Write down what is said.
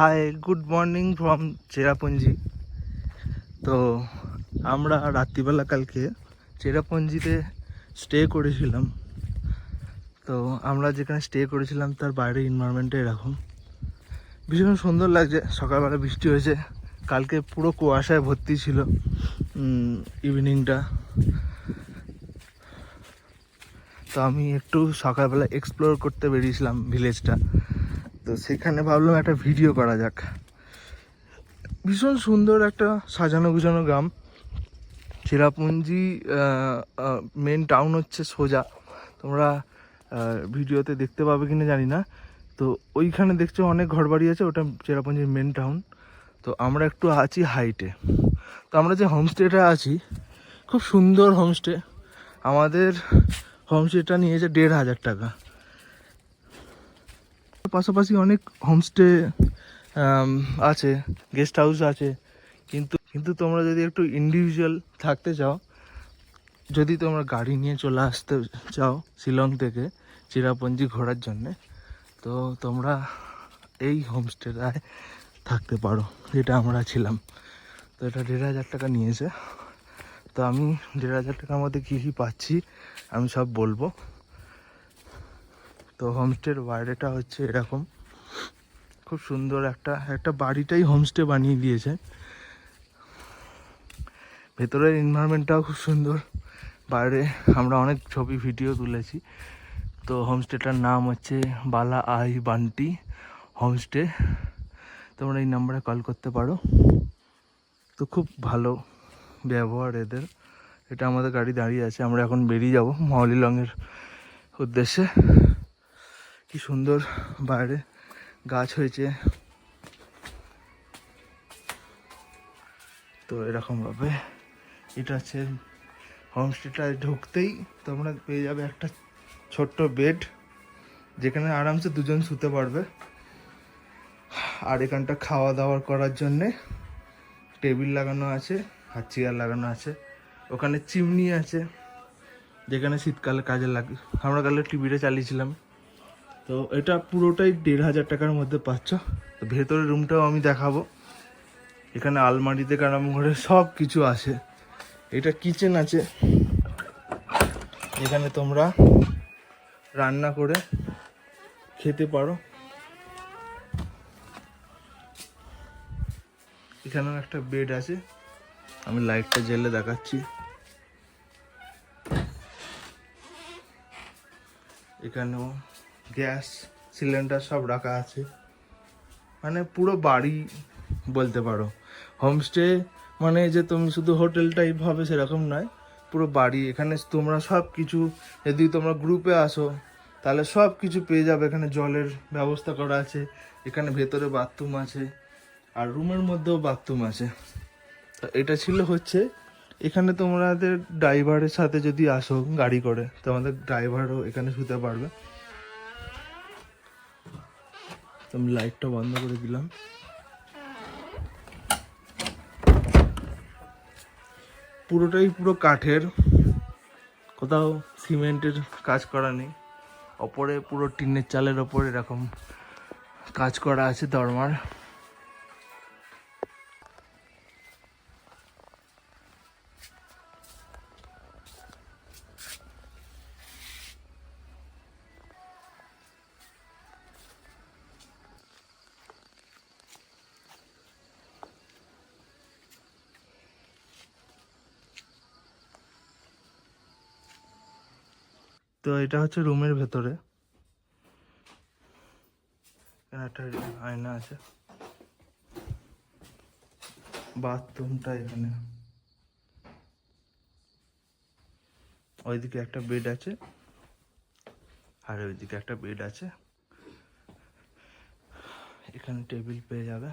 Hi good morning from Cherrapunji তো আমরা রাত্রিবেলা কালকে চেরাপুঞ্জিতে স্টে করেছিলাম। তো আমরা যেখানে স্টে করেছিলাম, তার বাইরের এনভায়রনমেন্টটা এরকম। ভীষণ সুন্দর লাগছে। সকালবেলা বৃষ্টি হয়েছে। কালকে পুরো কুয়াশায় ভর্তি ছিল ইভিনিংটা তো আমি একটু সকালবেলা এক্সপ্লোর করতে বেরিয়েছিলাম ভিলেজটা তো সেখানে ভাবলাম একটা ভিডিও করা যাক। ভীষণ সুন্দর একটা সাজানো গুজানো গ্রাম। চেরাপুঞ্জি মেন টাউন হচ্ছে সোজা। তোমরা ভিডিওতে দেখতে পাবে কিনা জানি না। তো ওইখানে দেখছ অনেক ঘরবাড়ি আছে, ওটা চেরাপুঞ্জির মেন টাউন তো আমরা একটু আছি হাইটে তো আমরা যে হোমস্টেটা আছি, খুব সুন্দর হোমস্টে আমাদের হোমস্টেটা নিয়েছে দেড় হাজার টাকা। পাশাপাশি অনেক হোমস্টে আছে গেস্ট হাউস আছে। কিন্তু কিন্তু তোমরা যদি একটু ইন্ডিভিজুয়াল থাকতে চাও, যদি তোমরা গাড়ি নিয়ে চলে আসতে চাও শিলং থেকে চিরাপঞ্জি ঘোরার জন্যে, তো তোমরা এই হোমস্টেটায় থাকতে পারো, যেটা আমরা ছিলাম। তো এটা দেড় হাজার টাকা নিয়েছে। তো আমি দেড় হাজার টাকার মধ্যে কী কী পাচ্ছি, আমি সব বলব। তো হোমস্টের বাইরেটা হচ্ছে এরকম। খুব সুন্দর একটা একটা বাড়িটাই হোমস্টে বানিয়ে দিয়েছে। ভেতরের এনভায়রনমেন্টটাও খুব সুন্দর। বাইরে আমরা অনেক ছবি ভিডিও তুলেছি। তো হোমস্টেটার নাম হচ্ছে বালা আই বান্টি হোমস্টে তোমরা এই নাম্বারে কল করতে পারো। তো খুব ভালো ব্যবহার এদের। এটা আমাদের গাড়ি দাঁড়িয়ে আছে, আমরা এখন বেরিয়ে যাব মাওলি লংয়ের উদ্দেশ্যে। কি সুন্দর বাইরে গাছ হয়েছে। তো এরকমভাবে এটা হচ্ছে হোমস্টেটায় ঢুকতেই তোমরা পেয়ে যাবে একটা ছোট্ট বেড, যেখানে আরামসে দুজন শুতে পারবে। আর এখানটা খাওয়া দাওয়া করার জন্যে টেবিল লাগানো আছে, আর চেয়ার লাগানো আছে। ওখানে চিমনি আছে, যেখানে শীতকালে কাজে লাগে। আমরা কালে টিভিটা চালিয়েছিলাম। তো এটা পুরোটাই দেড় হাজার টাকার মধ্যে পাচ্ছ। তো ভেতরের রুমটাও আমি দেখাবো। এখানে আলমারিতে থেকে ঘরে সব কিছু আছে। এটা কিচেন আছে। এখানে তোমরা রান্না করে খেতে পারো। এখানেও একটা বেড আছে। আমি লাইটটা জ্বেলে দেখাচ্ছি। এখানেও গ্যাস, সিলিন্ডার সব রাখা আছে। মানে পুরো বাড়ি বলতে পারো। হোমস্টে মানে যে তুমি শুধু হোটেল টাইপ হবে সেরকম নয়, পুরো বাড়ি। এখানে তোমরা সব কিছু যদি তোমরা গ্রুপে আসো, তাহলে সব কিছু পেয়ে যাবে। এখানে জলের ব্যবস্থা করা আছে, এখানে ভেতরে বাথরুম আছে, আর রুমের মধ্যেও বাথরুম আছে। তো এটা ছিল হচ্ছে, এখানে তোমাদের ড্রাইভারের সাথে যদি আসো গাড়ি করে, তোমাদের ড্রাইভারও এখানে শুতে পারবে। আমি লাইটটা বন্ধ করে দিলাম। পুরোটাই পুরো কাঠের, কোথাও সিমেন্টের কাজ করা নেই। ওপরে পুরো টিনের চালের ওপর এরকম কাজ করা আছে দরমার। তো এটা হচ্ছে রুমের ভেতরে। এখানে একটা আয়না আছে। বাথরুমটা এখানে। ওইদিকে একটা বেড আছে। আর ওইদিকে একটা বেড আছে। এখানে টেবিল পেয়ে যাবে।